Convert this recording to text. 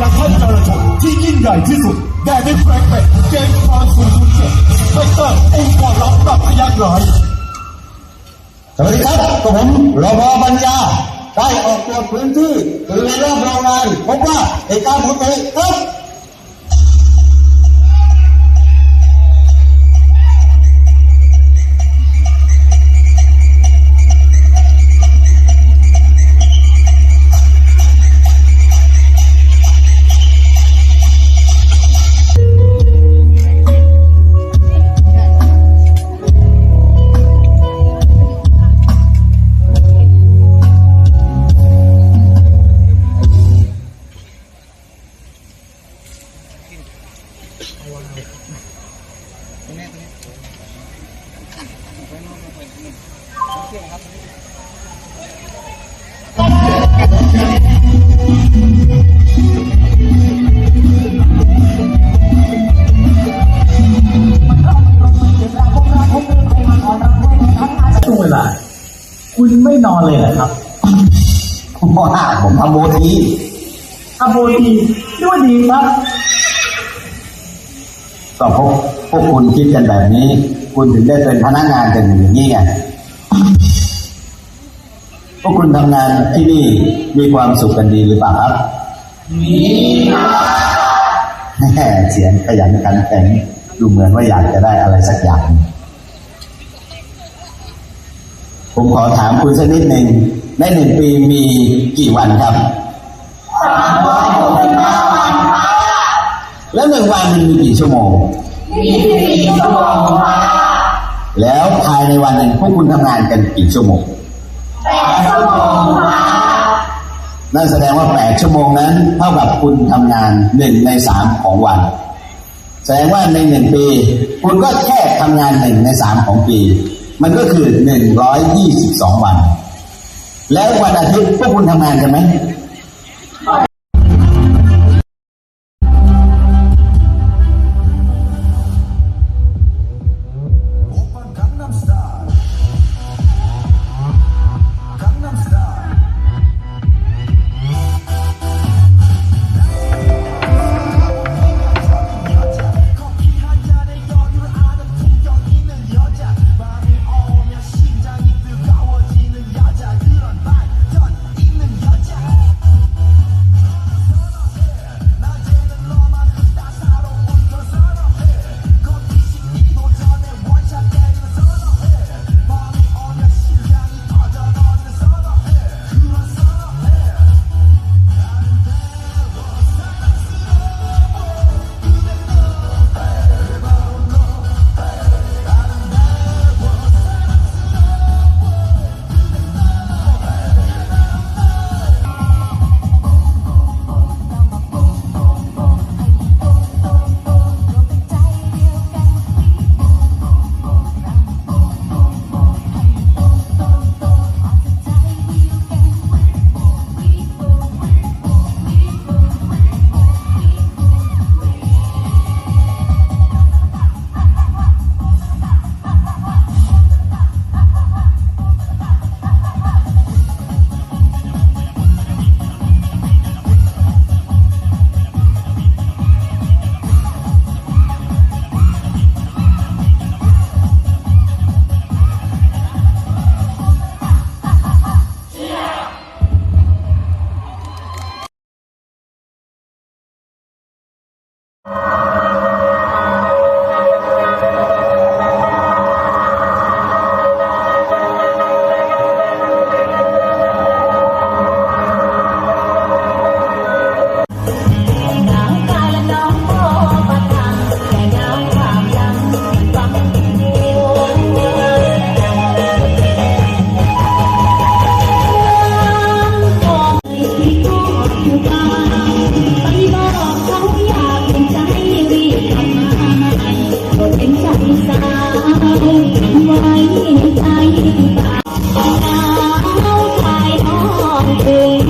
นักท่านจารชนที่ยิ่งใหญ่ที่สุดแด่ได้แฟรงเป็ดเจมส์ฟรานซูคุณเจ็ดเวกเตอร์องค์กรรับรับพยักร้อยสวัสดีครับกับผมรบปัญญา ได้ออกตรวจพื้นที่บริเวณรอบโรงงานพบว่าเหตุการณ์ปก ติครับช่วงเวลา คุณไม่นอนเลยเหรอครับเพราะว่าผมทำโมทีทำโบดีนี่ว่าดีครับ ก็พวกพวกคุณคิดกันแบบนี้ คุณถึงได้เป็นพนักงานกันอย่างนี้ไงพวกคุณทำงานที่นี่มีความสุขกันดีหรือเปล่าครับมีครับเสียงขยันขันแข็งดูเหมือนว่าอยากจะได้อะไรสักอย่าง ผมขอถามคุณสักนิดหนึ่งในหนึ่งปีมีกี่วันครับ แล้วหนึ่งวันมันมีกี่ชั่วโมงยี่สิบสี่ชั่วโมงแล้วภายในวันหนึ่งพวกคุณทำงานกันกี่ชั่วโมงแปดชั่วโมงนั่นแสดงว่าแปดชั่วโมงนั้นเท่ากับคุณทำงานหนึ่งในสามของวัน แสดงว่าในหนึ่งปี คุณก็แค่ทำงานหนึ่งในสามของปี มันก็คือหนึ่งร้อยยี่สิบสองวัน แล้ววันอาทิตย์พวกคุณทำงานกันไหม you Oh.